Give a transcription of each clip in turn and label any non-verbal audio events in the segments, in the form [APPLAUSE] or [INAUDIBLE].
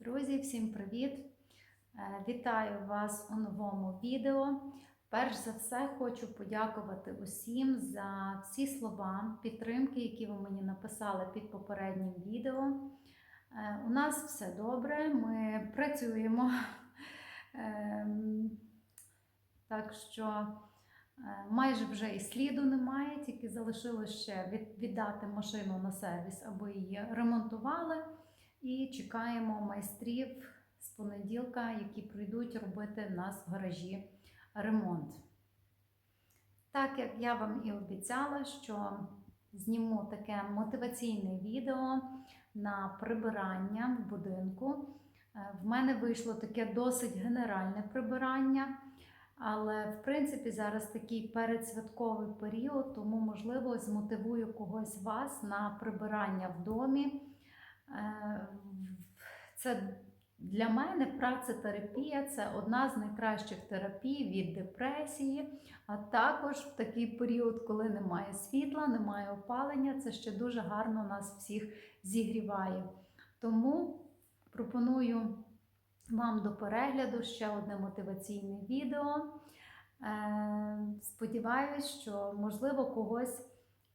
Друзі, всім привіт! Е, Вітаю вас у новому відео. Перш за все, хочу подякувати усім за всі слова підтримки, які ви мені написали під попереднім відео. Е, У нас все добре, ми працюємо. [LAUGHS] Ем, Так що е, майже вже і сліду немає, тільки залишилось ще віддати машину на сервіс, аби її ремонтували. І чекаємо майстрів з понеділка, які прийдуть робити в нас в гаражі ремонт. Так як я вам і обіцяла, що зніму таке мотиваційне відео на прибирання в будинку. Е, В мене вийшло таке досить генеральне прибирання, але в принципі зараз такий передсвятковий період, тому можливо змотивую когось вас на прибирання в домі. Е, Це для мене працетерапія це одна з найкращих терапій від депресії. А також в такий період, коли немає світла, немає опалення, це ще дуже гарно нас всіх зігріває. Тому пропоную вам до перегляду ще одне мотиваційне відео. Е, Сподіваюсь, що можливо когось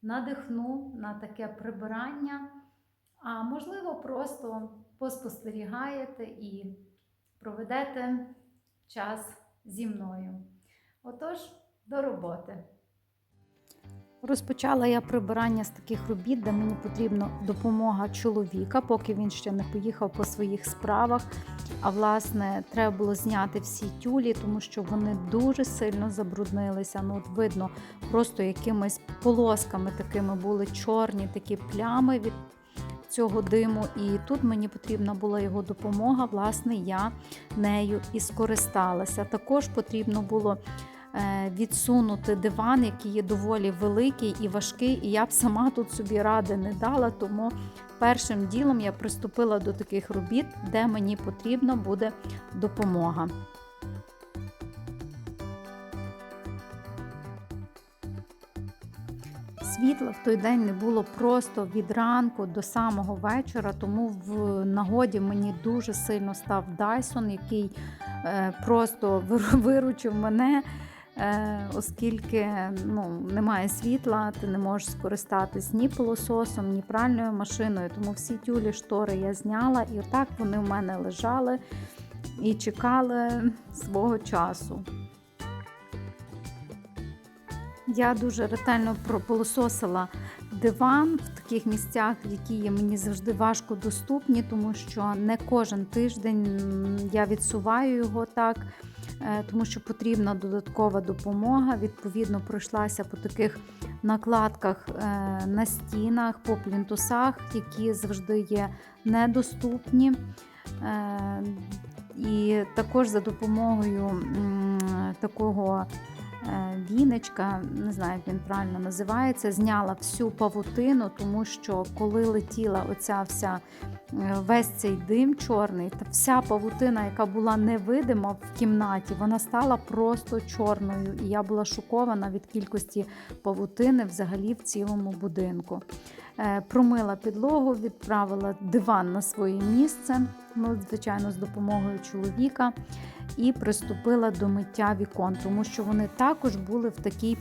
надихну на таке прибирання. А можливо, просто поспостерігаєте і проведете час зі мною. Отож, до роботи. Розпочала я прибирання з таких робіт, де мені потрібна допомога чоловіка, поки він ще не поїхав по своїх справах. А власне, треба було зняти всі тюлі, тому що вони дуже сильно забруднилися. Ну, от видно, просто якимись полосками такими були чорні такі плями від цього диму, і тут мені потрібна була його допомога. Власне, я нею і скористалася. Також потрібно було е, відсунути диван, який є доволі великий і важкий, і я б сама тут собі ради не дала. Тому першим ділом я приступила до таких робіт, де мені потрібна буде допомога. Світла в той день не було просто від ранку до самого вечора, тому в нагоді мені дуже сильно став Дайсон, який е, просто [LAUGHS] виручив мене, е, оскільки ну, немає світла, ти не можеш скористатись ні пилососом, ні пральною машиною. Тому всі тюлі штори я зняла, і отак вони в мене лежали і чекали свого часу. Я дуже ретельно пропилососила диван в таких місцях, які є мені завжди важко доступні, тому що не кожен тиждень я відсуваю його так, е, тому що потрібна додаткова допомога. Відповідно, пройшлася по таких накладках е, на стінах, по плінтусах, які завжди є недоступні. Е, І також за допомогою такого віночка, не знаю, як він правильно називається, зняла всю павутину, тому що коли летіла оця вся е, весь цей дим чорний, та вся павутина, яка була невидима в кімнаті, вона стала просто чорною. І я була шокована від кількості павутини взагалі в цілому будинку. Е, Промила підлогу, відправила диван на своє місце, ну, звичайно, з допомогою чоловіка, і приступила до миття вікон, тому що вони також були в такій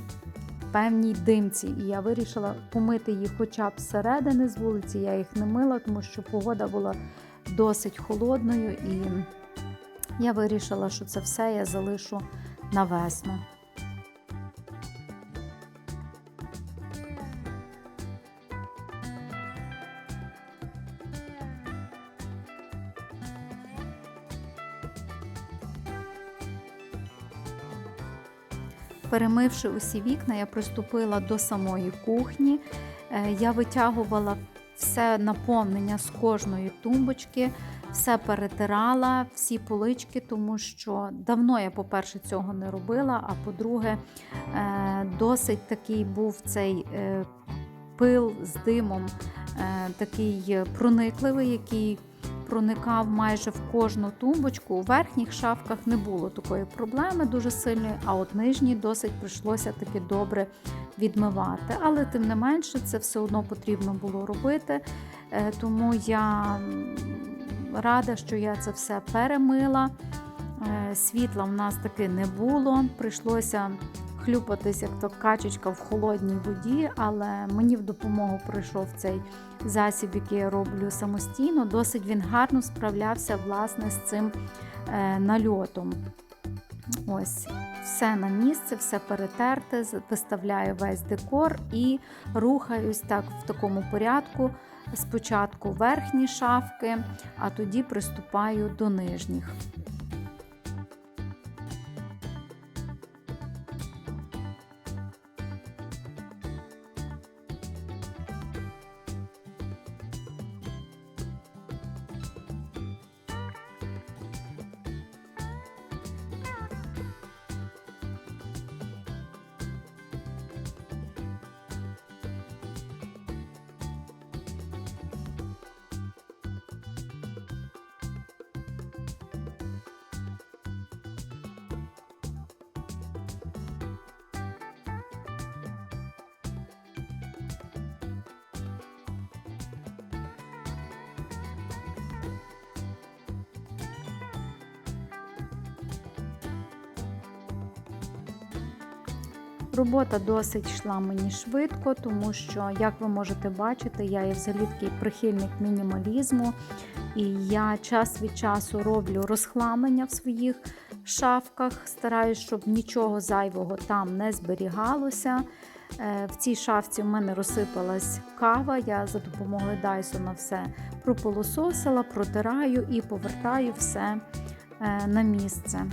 певній димці. І я вирішила помити їх хоча б зсередини з вулиці. Я їх не мила, тому що погода була досить холодною, і я вирішила, що це все я залишу на весну. Перемивши усі вікна, я приступила до самої кухні. Е, Я витягувала все наповнення з кожної тумбочки, все перетирала, всі полички, тому що давно я, по-перше, цього не робила. А по-друге, е, досить такий був цей е, пил з димом, такий проникливий, який проникав майже в кожну тумбочку. У верхніх шафках не було такої проблеми дуже сильної, а от нижній досить прийшлося таки добре відмивати. Але тим не менше, це все одно потрібно було робити. Е, Тому я рада, що я це все перемила. Е, Світла в нас таки не було. Прийшлося хлюпатись, як то качечка в холодній воді, але мені в допомогу прийшов цей засіб, який я роблю самостійно. Досить він гарно справлявся власне з цим е, нальотом. Ось, все на місце, все перетерте, виставляю весь декор і рухаюсь так в такому порядку. Спочатку верхні шафки, а тоді приступаю до нижніх. Робота досить йшла мені швидко, тому що, як ви можете бачити, я є взагалі такий прихильник мінімалізму, і я час від часу роблю розхламлення в своїх шафках, стараюсь, щоб нічого зайвого там не зберігалося. Е, В цій шафці в мене розсипалась кава. Я за допомогою Дайсона все прополососила, протираю і повертаю все е, на місце.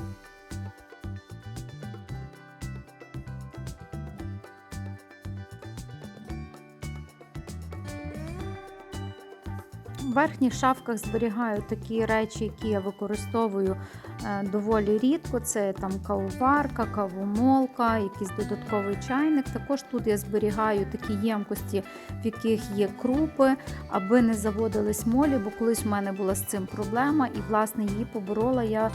В верхніх шафках зберігаю такі речі, які я використовую е, доволі рідко. Це там кавоварка, кавомолка, якийсь додатковий чайник. Також тут я зберігаю такі ємкості, в яких є крупи, аби не заводились молі, бо колись в мене була з цим проблема, і власне її поборола я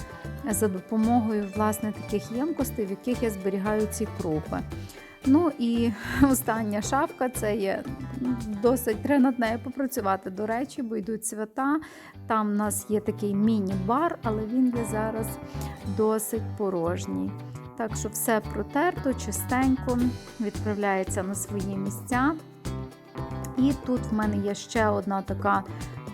за допомогою власне таких ємкостей, в яких я зберігаю ці крупи. Ну і [LAUGHS] остання шафка це є досить треба над нею попрацювати. До речі, бо йдуть свята. Там в нас є такий міні-бар, але він є зараз досить порожній. Так що все протерто, чистенько, відправляється на свої місця. І тут в мене є ще одна така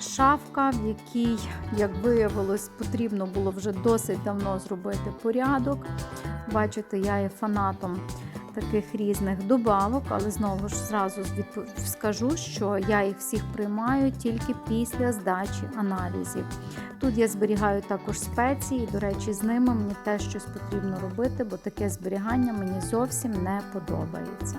шафка, в якій, як виявилось, потрібно було вже досить давно зробити порядок. Бачите, я є фанатом таких різних добавок, але знову ж зразу скажу, що я їх всіх приймаю тільки після здачі аналізів. Тут я зберігаю також спеції, до речі, з ними мені теж щось потрібно робити, бо таке зберігання мені зовсім не подобається.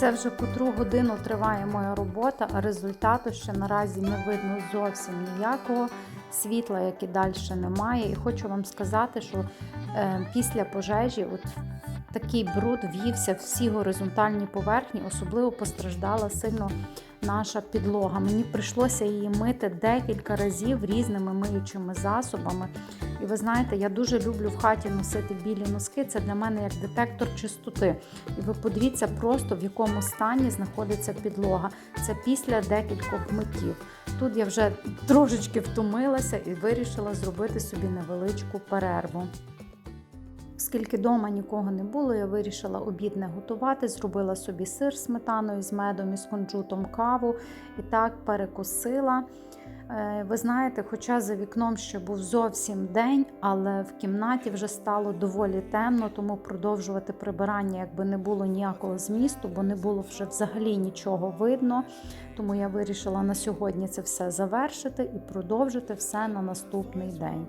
Це вже котру годину триває моя робота, а результату ще наразі не видно зовсім ніякого. Світла, яке далі немає. І хочу вам сказати, що е, після пожежі от такий бруд в'ївся всі горизонтальні поверхні, особливо постраждала сильно наша підлога. Мені прийшлося її мити декілька разів різними миючими засобами. І ви знаєте, я дуже люблю в хаті носити білі носки. Це для мене як детектор чистоти. І ви подивіться просто в якому стані знаходиться підлога. Це після декількох миттів. Тут я вже трошечки втомилася і вирішила зробити собі невеличку перерву. Оскільки вдома нікого не було, я вирішила обід не готувати, зробила собі сир сметаною, з медом і з кунжутом каву і так перекусила. Е, Ви знаєте, хоча за вікном ще був зовсім день, але в кімнаті вже стало доволі темно, тому продовжувати прибирання якби не було ніякого змісту, бо не було вже взагалі нічого видно. Тому я вирішила на сьогодні це все завершити і продовжити все на наступний день.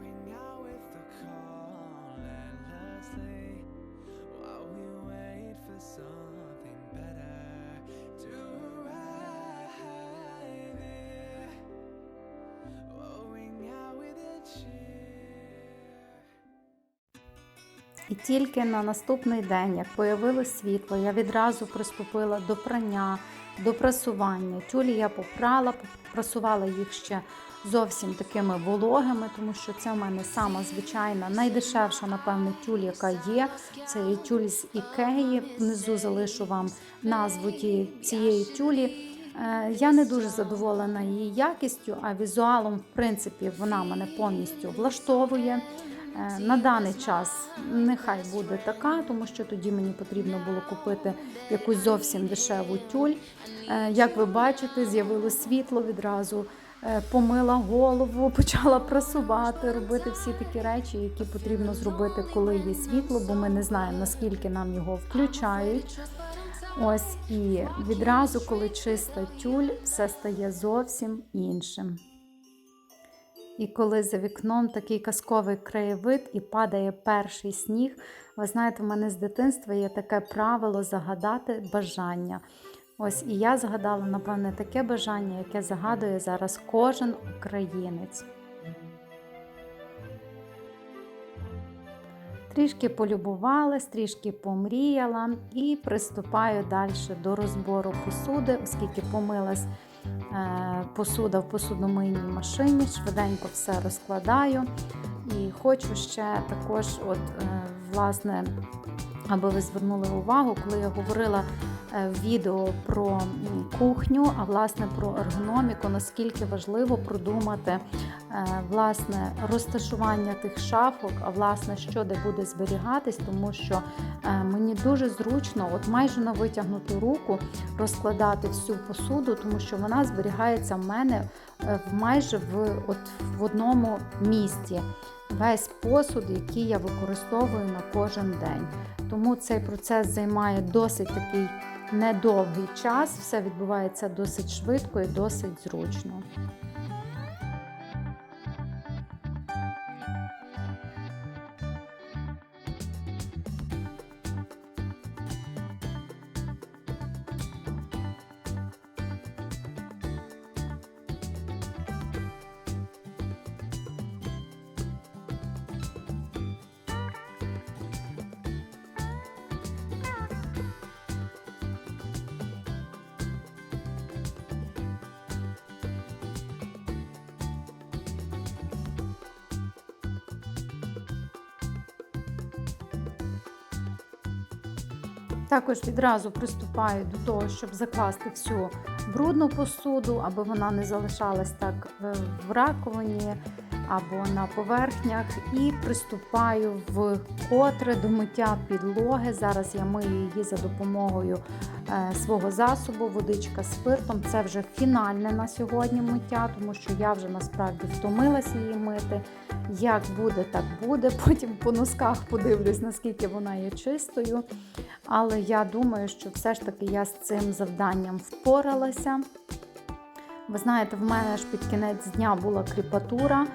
І тільки на наступний день, як появилось світло, я відразу приступила до прання, до прасування. Тюлі я попрала, прасувала їх ще зовсім такими вологими, тому що це в мене сама звичайна, найдешевша, напевне, тюль, яка є. Це тюль з Ікеї. Внизу залишу вам назву цієї тюлі. Е, Я не дуже задоволена її якістю, а візуалом, в принципі, вона мене повністю влаштовує. Е, На даний час нехай буде така, тому що тоді мені потрібно було купити якусь зовсім дешеву тюль. Е, Як ви бачите, з'явилось світло відразу. е, Помила голову, [LAUGHS] почала прасувати, робити всі такі речі, які потрібно зробити, коли є світло, бо ми не знаємо, наскільки нам його включають. Ось і відразу, коли чиста тюль, все стає зовсім іншим. І коли за вікном такий казковий краєвид і падає перший сніг, ви знаєте, в мене з дитинства є таке правило загадати бажання. Ось і я згадала, напевне, таке бажання, яке загадує зараз кожен українець. Трішки полюбувалась, трішки помріяла і приступаю далі до розбору посуди, оскільки помилась посуда в посудомийній машині, швиденько все розкладаю. І хочу ще також, от, е, власне, аби ви звернули увагу, коли я говорила е, в відео про кухню, а власне про ергономіку, наскільки важливо продумати е, власне розташування тих шафок, а власне, що де буде зберігатись, тому що е, мені дуже зручно, от майже на витягнуту руку, розкладати всю посуду, тому що вона зберігається в мене е, майже в, от, в одному місці. Весь посуд, який я використовую на кожен день. Тому цей процес займає досить такий недовгий час, все відбувається досить швидко і досить зручно. Також відразу приступаю до того, щоб закласти всю брудну посуду, аби вона не залишалась так е, в раковині або на поверхнях. І приступаю в котре до миття підлоги. Зараз я мию її за допомогою е, свого засобу, водичка спиртом. Це вже фінальне на сьогодні миття, тому що я вже насправді втомилась її мити. Як буде, так буде. [LAUGHS] Потім по носках подивлюсь, наскільки вона є чистою. Але я думаю, що все ж таки я з цим завданням впоралася. Ви знаєте, в мене ж під кінець дня була кріпатура,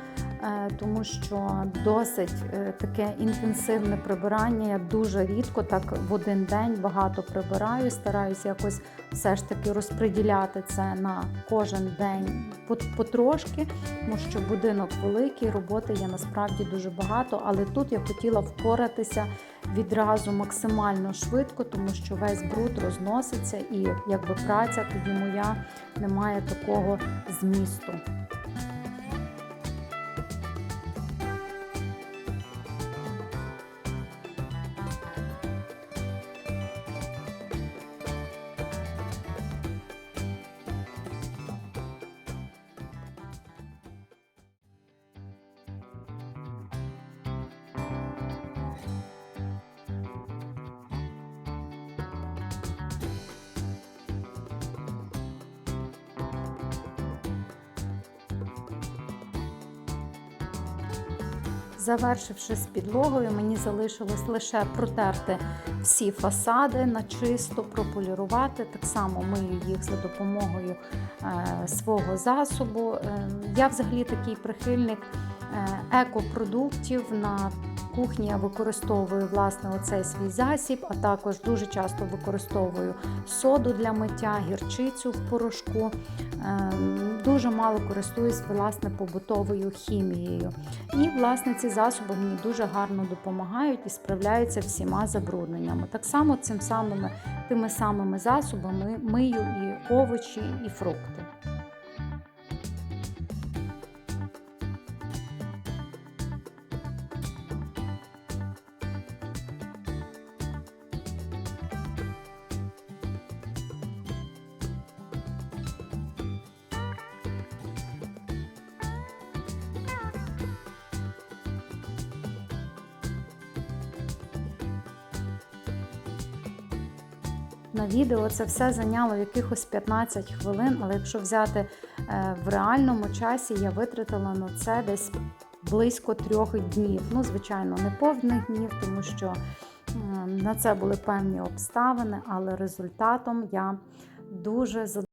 е, тому що досить е, таке інтенсивне прибирання. Я дуже рідко так в один день багато прибираю. Стараюся якось все ж таки розподіляти це на кожен день потрошки, тому що будинок великий, роботи є насправді дуже багато. Але тут я хотіла впоратися відразу максимально швидко, тому що весь бруд розноситься, і якби праця тоді моя не має такого змісту. Завершивши з підлогою, мені залишилось лише протерти всі фасади на чисто, прополірувати. Так само мию їх за допомогою е, свого засобу. Е, я взагалі такий прихильник е, екопродуктів на кухні. Я використовую власне оцей свій засіб, а також дуже часто використовую соду для миття, гірчицю в порошку. Е, Дуже мало користуюсь власне побутовою хімією. І власне ці засоби мені дуже гарно допомагають і справляються всіма забрудненнями. Так само цим самими тими самими засобами мию і овочі, і фрукти. На відео це все зайняло якихось 15 хвилин, але якщо взяти е, в реальному часі, я витратила на це десь близько трьох днів. Ну, звичайно, не повних днів, тому що на це були певні обставини, але результатом я дуже задоволена.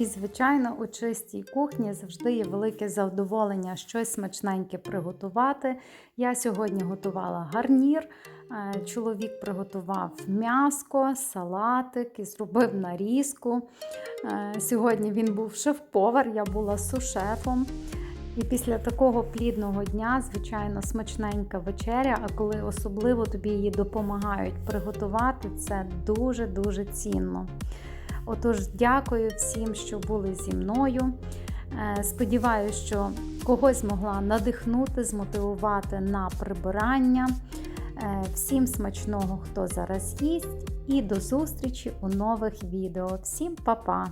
І, звичайно, у чистій кухні завжди є велике задоволення щось смачненьке приготувати. Я сьогодні готувала гарнір. е, Чоловік приготував м'яско, салатик і зробив нарізку. Е, Сьогодні він був шеф-повар, я була сушефом. І після такого плідного дня, звичайно, смачненька вечеря, а коли особливо тобі її допомагають приготувати, це дуже-дуже цінно. Отож, дякую всім, що були зі мною. Сподіваюсь, Сподіваюся, що когось змогла надихнути, змотивувати на прибирання. Е, Всім смачного, хто зараз їсть, і до зустрічі у нових відео. Всім па-па!